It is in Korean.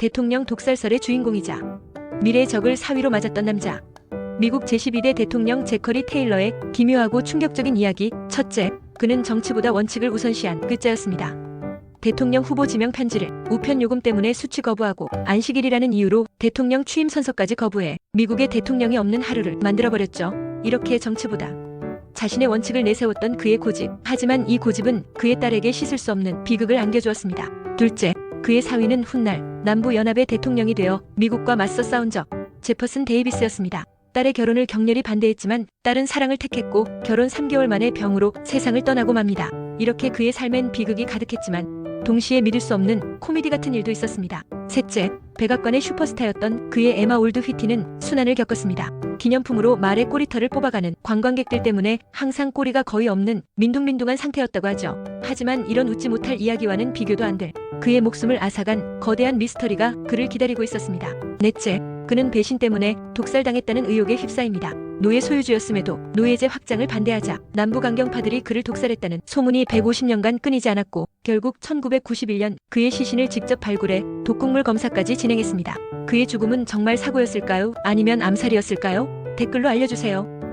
대통령 독살설의 주인공이자 미래의 적을 사위로 맞았던 남자. 미국 제12대 대통령 제커리 테일러의 기묘하고 충격적인 이야기. 첫째, 그는 정치보다 원칙을 우선시한 끝자였습니다. 대통령 후보 지명 편지를 우편 요금 때문에 수취 거부하고 안식일이라는 이유로 대통령 취임 선서까지 거부해 미국의 대통령이 없는 하루를 만들어버렸죠. 이렇게 정치보다 자신의 원칙을 내세웠던 그의 고집. 하지만 이 고집은 그의 딸에게 씻을 수 없는 비극을 안겨주었습니다. 둘째, 그의 사위는 훗날 남부연합의 대통령이 되어 미국과 맞서 싸운 적 제퍼슨 데이비스였습니다. 딸의 결혼을 격렬히 반대했지만 딸은 사랑을 택했고 결혼 3개월 만에 병으로 세상을 떠나고 맙니다. 이렇게 그의 삶엔 비극이 가득했지만 동시에 믿을 수 없는 코미디 같은 일도 있었습니다. 셋째, 백악관의 슈퍼스타였던 그의 에마 올드 휘티는 순환을 겪었습니다. 기념품으로 말의 꼬리털을 뽑아가는 관광객들 때문에 항상 꼬리가 거의 없는 민둥민둥한 상태였다고 하죠. 하지만 이런 웃지 못할 이야기와는 비교도 안 될 그의 목숨을 앗아간 거대한 미스터리가 그를 기다리고 있었습니다. 넷째, 그는 배신 때문에 독살당했다는 의혹에 휩싸입니다. 노예 소유주였음에도 노예제 확장을 반대하자 남부 강경파들이 그를 독살했다는 소문이 150년간 끊이지 않았고 결국 1991년 그의 시신을 직접 발굴해 독극물 검사까지 진행했습니다. 그의 죽음은 정말 사고였을까요? 아니면 암살이었을까요? 댓글로 알려주세요.